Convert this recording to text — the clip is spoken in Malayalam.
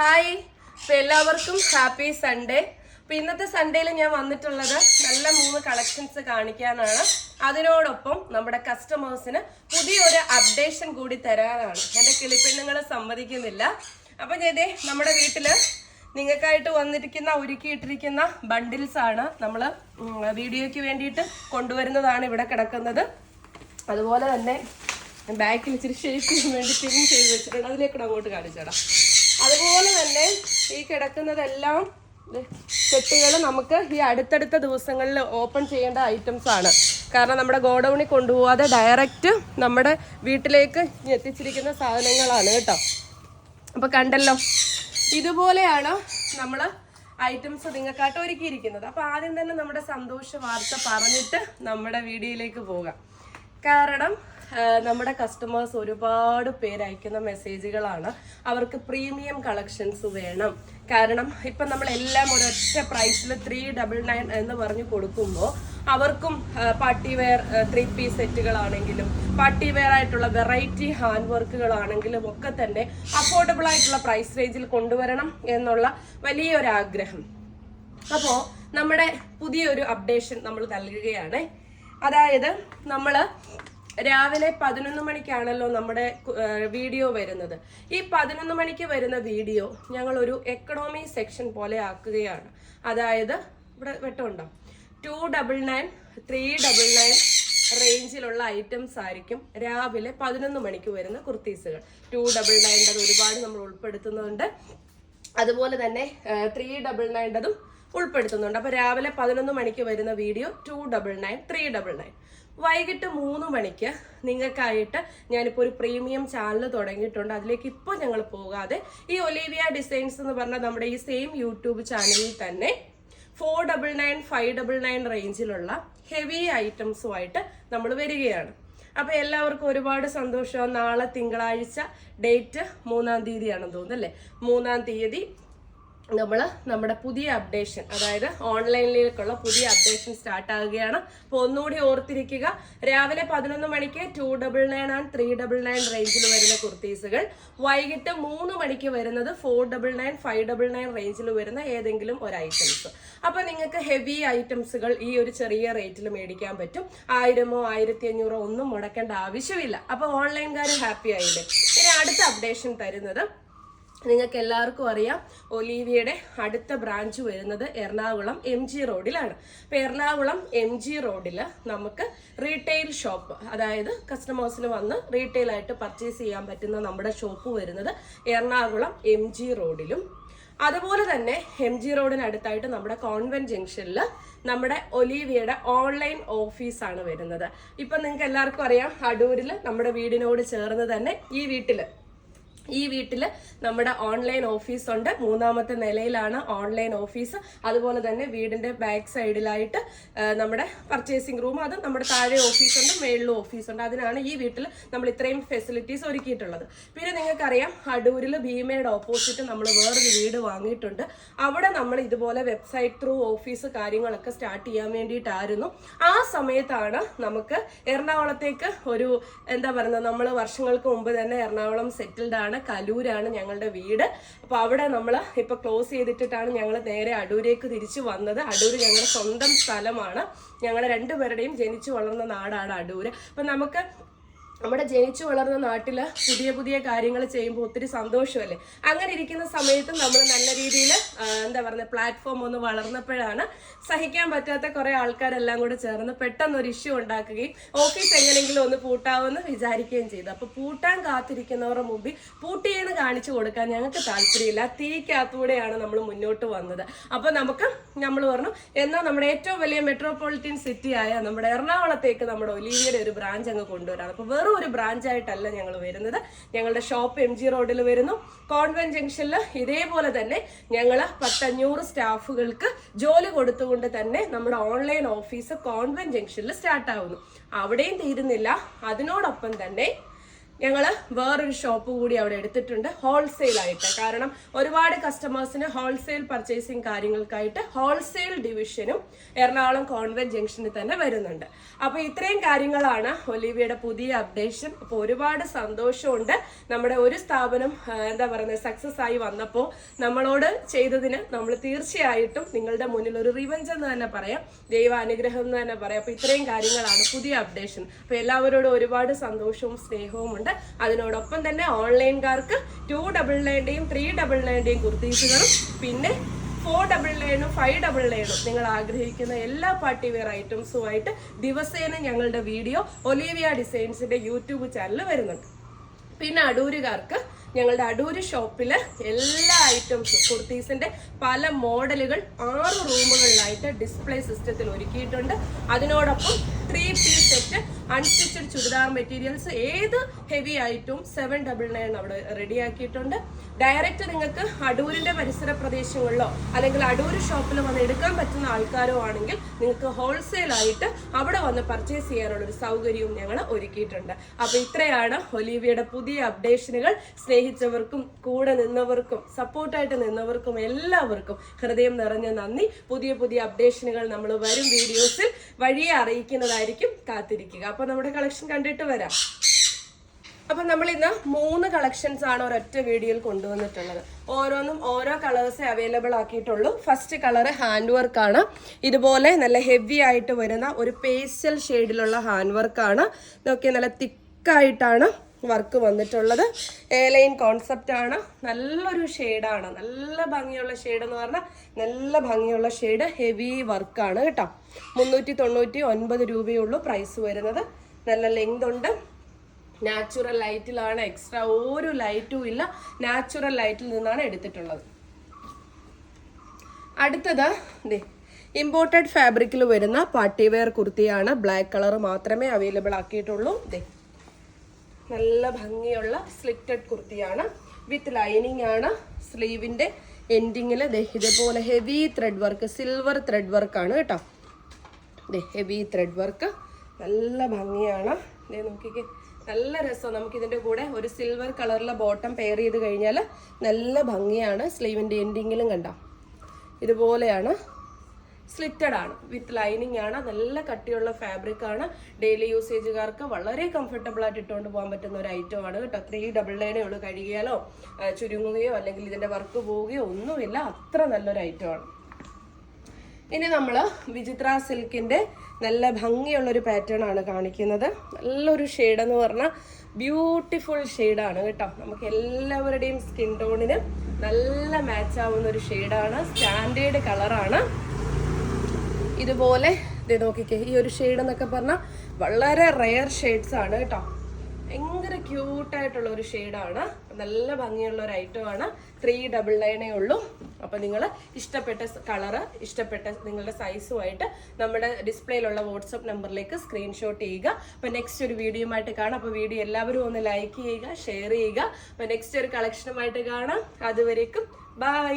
ഹായ് അപ്പൊ എല്ലാവർക്കും ഹാപ്പി സൺഡേ അപ്പൊ ഇന്നത്തെ സൺഡേയിൽ ഞാൻ വന്നിട്ടുള്ളത് നല്ല മൂന്ന് കളക്ഷൻസ് കാണിക്കാനാണ്. അതിനോടൊപ്പം നമ്മുടെ കസ്റ്റമേഴ്സിന് പുതിയൊരു അപ്ഡേഷൻ കൂടി തരാനാണ്. എന്റെ കിളിപ്പെണ്ണുങ്ങൾ സമ്മതിക്കുന്നില്ല. അപ്പൊ ഞാൻ നമ്മുടെ വീട്ടിൽ നിങ്ങൾക്കായിട്ട് വന്നിരിക്കുന്ന ഒരുക്കിയിട്ടിരിക്കുന്ന ബണ്ടിൽസ് ആണ് നമ്മൾ വീഡിയോയ്ക്ക് വേണ്ടിയിട്ട് കൊണ്ടുവരുന്നതാണ് ഇവിടെ കിടക്കുന്നത്. അതുപോലെ തന്നെ ബാക്കിൽ ഇച്ചിരി ഷേപ്പ് ചെയ്യാൻ വേണ്ടി പിൻ ചെയ്ത് വെച്ചിട്ടുണ്ട്. അതിലേക്കൂടെ അങ്ങോട്ട് കാണിച്ചേടാം അതുപോലെ തന്നെ ഈ കിടക്കുന്നതെല്ലാം കെട്ടുകൾ നമുക്ക് ഈ അടുത്തടുത്ത ദിവസങ്ങളിൽ ഓപ്പൺ ചെയ്യേണ്ട ഐറ്റംസ് ആണ്. കാരണം നമ്മുടെ ഗോഡൌണിൽ കൊണ്ടുപോകാതെ ഡയറക്റ്റ് നമ്മുടെ വീട്ടിലേക്ക് എത്തിച്ചിരിക്കുന്ന സാധനങ്ങളാണ് കേട്ടോ. അപ്പൊ കണ്ടല്ലോ ഇതുപോലെയാണ് നമ്മൾ ഐറ്റംസ് നിങ്ങൾക്കായിട്ട് ഒരുക്കിയിരിക്കുന്നത്. അപ്പൊ ആദ്യം തന്നെ നമ്മുടെ സന്തോഷ വാർത്ത പറഞ്ഞിട്ട് നമ്മുടെ വീഡിയോയിലേക്ക് പോകാം. കാരണം നമ്മുടെ കസ്റ്റമേഴ്സ് ഒരുപാട് പേര് അയക്കുന്ന മെസ്സേജുകളാണ് അവർക്ക് പ്രീമിയം കളക്ഷൻസ് വേണം. കാരണം ഇപ്പം നമ്മൾ എല്ലാം ഒരൊറ്റ പ്രൈസിൽ ത്രീ ഡബിൾ നയൻ എന്ന് പറഞ്ഞ് കൊടുക്കുമ്പോൾ അവർക്കും പാർട്ടി വെയർ ത്രീ പീസ് സെറ്റുകളാണെങ്കിലും പാർട്ടി വെയർ ആയിട്ടുള്ള വെറൈറ്റി ഹാൻഡ് വർക്കുകളാണെങ്കിലും ഒക്കെ തന്നെ അഫോർഡബിൾ ആയിട്ടുള്ള പ്രൈസ് റേഞ്ചിൽ കൊണ്ടുവരണം എന്നുള്ള വലിയൊരു ആഗ്രഹം അപ്പോൾ നമ്മുടെ പുതിയൊരു അപ്ഡേഷൻ നമ്മൾ നൽകുകയാണ്. അതായത് നമ്മൾ രാവിലെ പതിനൊന്ന് മണിക്കാണല്ലോ നമ്മുടെ വീഡിയോ വരുന്നത്. ഈ പതിനൊന്ന് മണിക്ക് വരുന്ന വീഡിയോ ഞങ്ങൾ ഒരു എക്കണോമി സെക്ഷൻ പോലെ ആക്കുകയാണ്. അതായത് ഇവിടെ വെട്ടമുണ്ടോ? Two double nine three double nine റേഞ്ചിലുള്ള items ആയിരിക്കും രാവിലെ പതിനൊന്ന് മണിക്ക് വരുന്ന കുർത്തീസുകൾ. ടു ഡബിൾ നയന്റെ ഒരുപാട് നമ്മൾ ഉൾപ്പെടുത്തുന്നുണ്ട്. അതുപോലെ തന്നെ ത്രീ ഡബിൾ നയന്റെതും ഉൾപ്പെടുത്തുന്നുണ്ട്. അപ്പോൾ രാവിലെ പതിനൊന്ന് മണിക്ക് വരുന്ന video two double nine three double nine വൈകിട്ട് മൂന്ന് മണിക്ക് നിങ്ങൾക്കായിട്ട് ഞാനിപ്പോൾ ഒരു പ്രീമിയം ചാനൽ തുടങ്ങിയിട്ടുണ്ട്. അതിലേക്ക് ഇപ്പോൾ ഞങ്ങൾ പോകാതെ ഈ ഒലീവിയ ഡിസൈൻസ് എന്ന് പറഞ്ഞാൽ നമ്മുടെ ഈ സെയിം യൂട്യൂബ് ചാനലിൽ തന്നെ four double nine five double nine റേഞ്ചിലുള്ള heavy ഐറ്റംസുമായിട്ട് നമ്മൾ വരികയാണ്. അപ്പോൾ എല്ലാവർക്കും ഒരുപാട് സന്തോഷം. നാളെ തിങ്കളാഴ്ച ഡേറ്റ് മൂന്നാം തീയതിയാണെന്ന് തോന്നുന്നു അല്ലേ? മൂന്നാം തീയതി നമ്മൾ നമ്മുടെ പുതിയ അപ്ഡേഷൻ അതായത് ഓൺലൈനിലേക്കുള്ള പുതിയ അപ്ഡേഷൻ സ്റ്റാർട്ട് ആകുകയാണ് അപ്പോൾ ഒന്നുകൂടി ഓർത്തിരിക്കുക രാവിലെ പതിനൊന്ന് മണിക്ക് two double nine and three double nine റേഞ്ചിൽ വരുന്ന കുർത്തീസുകൾ. വൈകിട്ട് മൂന്ന് മണിക്ക് വരുന്നത് four double nine five double nine റേഞ്ചിൽ വരുന്ന ഏതെങ്കിലും ഒരു ഐറ്റംസ് അപ്പോൾ നിങ്ങൾക്ക് ഹെവി ഐറ്റംസുകൾ ഈ ഒരു ചെറിയ റേറ്റിൽ മേടിക്കാൻ പറ്റും. ആയിരമോ ആയിരത്തി അഞ്ഞൂറോ ഒന്നും മുടക്കേണ്ട ആവശ്യമില്ല. അപ്പോൾ ഓൺലൈൻകാർ ഹാപ്പി ആയില്ലേ? ഇനി അടുത്ത അപ്ഡേഷൻ തരുന്നത് നിങ്ങൾക്ക് എല്ലാവർക്കും അറിയാം ഒലീവിയയുടെ അടുത്ത ബ്രാഞ്ച് വരുന്നത് എറണാകുളം എം ജി റോഡിലാണ്. അപ്പം എറണാകുളം എം ജി റോഡിൽ നമുക്ക് റീറ്റെയിൽ ഷോപ്പ് അതായത് കസ്റ്റമേഴ്സിന് വന്ന് റീറ്റെയിൽ ആയിട്ട് പർച്ചേസ് ചെയ്യാൻ പറ്റുന്ന നമ്മുടെ ഷോപ്പ് വരുന്നത് എറണാകുളം എം ജി റോഡിലും. അതുപോലെ തന്നെ എം ജി റോഡിനടുത്തായിട്ട് നമ്മുടെ കോൺവെന്റ് ജംഗ്ഷനിൽ നമ്മുടെ ഒലീവിയയുടെ ഓൺലൈൻ ഓഫീസാണ് വരുന്നത്. ഇപ്പം നിങ്ങൾക്ക് എല്ലാവർക്കും അറിയാം അടൂരിൽ നമ്മുടെ വീടിനോട് ചേർന്ന് തന്നെ ഈ വീട്ടിൽ ഈ വീട്ടിൽ നമ്മുടെ ഓൺലൈൻ ഓഫീസ് ഉണ്ട്. മൂന്നാമത്തെ നിലയിലാണ് ഓൺലൈൻ ഓഫീസ് അതുപോലെ തന്നെ വീടിന്റെ ബാക്ക് സൈഡിലായിട്ട് നമ്മുടെ പർച്ചേസിംഗ് റൂം അത് നമ്മുടെ താഴെ ഓഫീസുണ്ട് മേളിലും ഓഫീസുണ്ട് അതിനാണ് ഈ വീട്ടിൽ നമ്മൾ ഇത്രയും ഫെസിലിറ്റീസ് ഒരുക്കിയിട്ടുള്ളത്. പിന്നെ നിങ്ങൾക്കറിയാം അടൂരിൽ ഭീമയുടെ ഓപ്പോസിറ്റ് നമ്മൾ വേറൊരു വീട് വാങ്ങിയിട്ടുണ്ട്. അവിടെ നമ്മൾ ഇതുപോലെ വെബ്സൈറ്റ് ത്രൂ ഓഫീസ് കാര്യങ്ങളൊക്കെ സ്റ്റാർട്ട് ചെയ്യാൻ വേണ്ടിയിട്ടായിരുന്നു. ആ സമയത്താണ് നമുക്ക് എറണാകുളത്തേക്ക് ഒരു എന്താ പറയുന്നത് നമ്മൾ വർഷങ്ങൾക്ക് മുമ്പ് തന്നെ എറണാകുളം സെറ്റിൽഡ് ആണ്. കലൂരാണ് ഞങ്ങളുടെ വീട്. അപ്പോൾ അവിടെ നമ്മൾ ഇപ്പോൾ ക്ലോസ് ചെയ്തിട്ടിട്ടാണ് ഞങ്ങൾ നേരെ അടൂരേക്ക് തിരിച്ചു വന്നത്. അടൂർ ഞങ്ങളുടെ സ്വന്തം സ്ഥലമാണ്. ഞങ്ങളുടെ രണ്ടുപേരുടെയും ജനിച്ചു വളർന്ന നാടാണ് അടൂര്. അപ്പം നമുക്ക് നമ്മുടെ ജനിച്ചു വളർന്ന നാട്ടിൽ പുതിയ പുതിയ കാര്യങ്ങൾ ചെയ്യുമ്പോൾ ഒത്തിരി സന്തോഷമല്ലേ? അങ്ങനെ ഇരിക്കുന്ന സമയത്ത് നമ്മൾ നല്ല രീതിയിൽ എന്താ പറയുക പ്ലാറ്റ്ഫോം ഒന്ന് വളർന്നപ്പോഴാണ് സഹിക്കാൻ പറ്റാത്ത കുറേ ആൾക്കാരെല്ലാം കൂടെ ചേർന്ന് പെട്ടെന്ന് ഒരു ഇഷ്യൂ ഉണ്ടാക്കുകയും ഓഫീസ് എങ്ങനെയെങ്കിലും ഒന്ന് പൂട്ടാവുമെന്ന് വിചാരിക്കുകയും ചെയ്തു. അപ്പോൾ പൂട്ടാൻ കാത്തിരിക്കുന്നവരുടെ മുമ്പിൽ പൂട്ടിയെന്ന് കാണിച്ചു കൊടുക്കാൻ ഞങ്ങൾക്ക് താല്പര്യമില്ല. തീക്കകത്തൂടെയാണ് നമ്മൾ മുന്നോട്ട് വന്നത്. അപ്പോൾ നമുക്ക് നമ്മൾ പറഞ്ഞു എന്നാൽ നമ്മുടെ ഏറ്റവും വലിയ മെട്രോപൊളിറ്റൻ സിറ്റിയായ നമ്മുടെ എറണാകുളത്തേക്ക് നമ്മുടെ ഒലീവിയുടെ ഒരു ബ്രാഞ്ച് അങ്ങ് കൊണ്ടുവരാണ് അപ്പോൾ വെറും ഒരു ബ്രാഞ്ച് ആയിട്ടല്ല ഞങ്ങൾ വരുന്നത്. ഞങ്ങളുടെ ഷോപ്പ് എം ജി റോഡിൽ വരുന്നു. കോൺവെന്റ് ജംഗ്ഷനിൽ ഇതേപോലെ തന്നെ ഞങ്ങൾ പത്തഞ്ഞൂറ് സ്റ്റാഫുകൾക്ക് ജോലി കൊടുത്തുകൊണ്ട് തന്നെ നമ്മുടെ ഓൺലൈൻ ഓഫീസ് കോൺവെന്റ് ജംഗ്ഷനിൽ സ്റ്റാർട്ട് ആവുന്നു. അവിടെയും തീരുന്നില്ല. അതിനോടൊപ്പം തന്നെ ഞങ്ങൾ വേറൊരു ഷോപ്പ് കൂടി അവിടെ എടുത്തിട്ടുണ്ട്. ഹോൾസെയിൽ ആയിട്ട്. കാരണം ഒരുപാട് കസ്റ്റമേഴ്സിന് ഹോൾസെയിൽ പർച്ചേസിങ് കാര്യങ്ങൾക്കായിട്ട് ഹോൾസെയിൽ ഡിവിഷനും എറണാകുളം കോൺവെന്റ് ജംഗ്ഷനിൽ തന്നെ വരുന്നുണ്ട്. അപ്പോൾ ഇത്രയും കാര്യങ്ങളാണ് ഒലിവിയുടെ പുതിയ അപ്ഡേഷൻ അപ്പൊ ഒരുപാട് സന്തോഷമുണ്ട്. നമ്മുടെ ഒരു സ്ഥാപനം എന്താ പറയുന്നത് സക്സസ് ആയി വന്നപ്പോൾ നമ്മളോട് ചെയ്തതിന് നമ്മൾ തീർച്ചയായിട്ടും നിങ്ങളുടെ മുന്നിൽ ഒരു റിവഞ്ച് എന്ന് തന്നെ പറയാം. ദൈവ അനുഗ്രഹം എന്ന് തന്നെ പറയാം. അപ്പൊ ഇത്രയും കാര്യങ്ങളാണ് പുതിയ അപ്ഡേഷൻ അപ്പോൾ എല്ലാവരോടും ഒരുപാട് സന്തോഷവും സ്നേഹവും ഉണ്ട് അതിനോടൊപ്പം തന്നെ ഓൺലൈൻകാർക്ക് ടു ഡബിൾ നയന്റെയും ത്രീ ഡബിൾ നയന്റെയും കുർത്തീസുകളും പിന്നെ ഫോർ ഡബിൾ നയനും ഫൈവ് ഡബിൾ നയനും നിങ്ങൾ ആഗ്രഹിക്കുന്ന എല്ലാ പാർട്ടി വെയർ ഐറ്റംസുമായിട്ട് ദിവസേന ഞങ്ങളുടെ വീഡിയോ ഒലീവിയ ഡിസൈൻസിന്റെ യൂട്യൂബ് ചാനൽ വരുന്നുണ്ട്. പിന്നെ അടൂരുകാർക്ക് ഞങ്ങളുടെ അടൂര് ഷോപ്പിൽ എല്ലാ ഐറ്റംസും കുർത്തീസിന്റെ പല മോഡലുകൾ ആറ് റൂമുകളിലായിട്ട് ഡിസ്പ്ലേ സിസ്റ്റത്തിൽ ഒരുക്കിയിട്ടുണ്ട്. അതിനോടൊപ്പം three piece set unstitched churidar materials ഏത് ഹെവി ആയിട്ടും സെവൻ ഡബിൾ നയൻ അവിടെ റെഡിയാക്കിയിട്ടുണ്ട് ഡയറക്റ്റ് നിങ്ങൾക്ക് അടൂരിന്റെ പരിസര പ്രദേശങ്ങളിലോ അല്ലെങ്കിൽ അടൂർ ഷോപ്പിൽ വന്ന് എടുക്കാൻ പറ്റുന്ന ആൾക്കാരോ ആണെങ്കിൽ നിങ്ങൾക്ക് ഹോൾസെയിൽ ആയിട്ട് അവിടെ വന്ന് പർച്ചേസ് ചെയ്യാനുള്ള ഒരു സൗകര്യവും ഞങ്ങൾ ഒരുക്കിയിട്ടുണ്ട്. അപ്പോൾ ഇത്രയാണ് ഒലീവിയുടെ പുതിയ അപ്ഡേഷനുകൾ സ്നേഹിച്ചവർക്കും കൂടെ നിന്നവർക്കും സപ്പോർട്ടായിട്ട് നിന്നവർക്കും എല്ലാവർക്കും ഹൃദയം നിറഞ്ഞ നന്ദി. പുതിയ പുതിയ അപ്ഡേഷനുകൾ നമ്മൾ വരും വീഡിയോസിൽ വഴിയെ അറിയിക്കുന്നതായിരിക്കും കാത്തിരിക്കുക. അപ്പൊ നമ്മുടെ കളക്ഷൻ കണ്ടിട്ട് വരാം. അപ്പൊ നമ്മൾ ഇന്ന് മൂന്ന് കളക്ഷൻസ് ആണ് ഒരൊറ്റ വീഡിയോയിൽ കൊണ്ടുവന്നിട്ടുള്ളത്. ഓരോന്നും ഓരോ കളേഴ്സേ അവൈലബിൾ ആക്കിയിട്ടുള്ളൂ. ഫസ്റ്റ് കളർ ഹാൻഡ് വർക്ക് ആണ്. ഇതുപോലെ നല്ല ഹെവി ആയിട്ട് വരുന്ന ഒരു പേസ്റ്റൽ ഷെയ്ഡിലുള്ള ഹാൻഡ് വർക്ക് ആണ്. ഇതൊക്കെ നല്ല തിക്കായിട്ടാണ് വർക്ക് വന്നിട്ടുള്ളത്. ഏലൈൻ കോൺസെപ്റ്റ് ആണ്. നല്ലൊരു ഷെയ്ഡാണ് നല്ല ഭംഗിയുള്ള ഷെയ്ഡ് എന്ന് പറഞ്ഞാൽ നല്ല ഭംഗിയുള്ള ഷെയ്ഡ് ഹെവി വർക്കാണ് കേട്ടോ. മുന്നൂറ്റി തൊണ്ണൂറ്റി ഒൻപത് രൂപയുള്ളൂ പ്രൈസ് വരുന്നത്. നല്ല ലെങ്ത് ഉണ്ട്. നാച്ചുറൽ ലൈറ്റിലാണ് എക്സ്ട്രാ ഒരു ലൈറ്റും ഇല്ല. നാച്ചുറൽ ലൈറ്റിൽ നിന്നാണ് എടുത്തിട്ടുള്ളത്. അടുത്തത് ദേ ഇമ്പോർട്ടഡ് ഫാബ്രിക്കിൽ വരുന്ന പാർട്ടി വെയർ കുർത്തിയാണ്. ബ്ലാക്ക് കളർ മാത്രമേ അവൈലബിൾ ആക്കിയിട്ടുള്ളൂ. ദേ നല്ല ഭംഗിയുള്ള സ്ലിറ്റഡ് കുർത്തിയാണ്. വിത്ത് ലൈനിങ് ആണ് സ്ലീവിന്റെ എൻഡിങ്ങിൽ ഇതേപോലെ heavy thread work silver thread വർക്കാണ് കേട്ടോ. ഹെവി ത്രെഡ് വർക്ക് നല്ല ഭംഗിയാണ്. ദേ നോക്കിക്കേ. നല്ല രസം. നമുക്ക് ഇതിന്റെ കൂടെ ഒരു സിൽവർ കളറിലെ ബോട്ടം പെയർ ചെയ്ത് കഴിഞ്ഞാൽ നല്ല ഭംഗിയാണ് സ്ലീവിന്റെ എൻഡിങ്ങിലും കണ്ട. ഇതുപോലെയാണ് സ്ലിറ്റഡ് ആണ്. വിത്ത് ലൈനിങ് ആണ്. നല്ല കട്ടിയുള്ള ഫാബ്രിക് ആണ്. ഡെയിലി യൂസേജുകാർക്ക് വളരെ കംഫർട്ടബിൾ ആയിട്ട് ഇട്ടുകൊണ്ട് പോകാൻ പറ്റുന്ന ഒരു ഐറ്റം ആണ് കേട്ടോ. ത്രീ ഡബിൾ ലൈനേ ഉള്ളൂ. കഴുകിയാലോ ചുരുങ്ങുകയോ അല്ലെങ്കിൽ ഇതിന്റെ വർക്ക് പോവുകയോ ഒന്നുമില്ല. അത്ര നല്ലൊരു ഐറ്റം ആണ്. ഇനി നമ്മൾ വിചിത്ര സിൽക്കിന്റെ നല്ല ഭംഗിയുള്ള ഒരു പാറ്റേൺ ആണ് കാണിക്കുന്നത്. നല്ലൊരു ഷെയ്ഡ് എന്ന് പറഞ്ഞാൽ ബ്യൂട്ടിഫുൾ ഷെയ്ഡാണ് കേട്ടോ. നമുക്ക് എല്ലാവരുടെയും സ്കിൻ ടോണിന് നല്ല മാച്ച് ആവുന്ന ഒരു ഷെയ്ഡാണ് സ്റ്റാൻഡേർഡ് കളറാണ് ഇതുപോലെ ഇത് നോക്കിക്കേ ഈ ഒരു ഷെയ്ഡ് എന്നൊക്കെ പറഞ്ഞാൽ വളരെ റെയർ ഷെയ്ഡ്സ് ആണ് കേട്ടോ. ഭയങ്കര ക്യൂട്ടായിട്ടുള്ള ഒരു ഷെയ്ഡാണ് നല്ല ഭംഗിയുള്ള ഒരു ഐറ്റം ആണ്. ത്രീ ഡബിൾ നയനേ ഉള്ളൂ. അപ്പോൾ നിങ്ങൾ ഇഷ്ടപ്പെട്ട കളറ് ഇഷ്ടപ്പെട്ട നിങ്ങളുടെ സൈസുമായിട്ട് നമ്മുടെ ഡിസ്പ്ലേയിലുള്ള വാട്സപ്പ് നമ്പറിലേക്ക് സ്ക്രീൻഷോട്ട് ചെയ്യുക. അപ്പോൾ നെക്സ്റ്റ് ഒരു വീഡിയോയുമായിട്ട് കാണാം. അപ്പോൾ വീഡിയോ എല്ലാവരും ഒന്ന് ലൈക്ക് ചെയ്യുക ഷെയർ ചെയ്യുക. അപ്പോൾ നെക്സ്റ്റ് ഒരു കളക്ഷനുമായിട്ട് കാണാം. അതുവരേക്കും ബൈ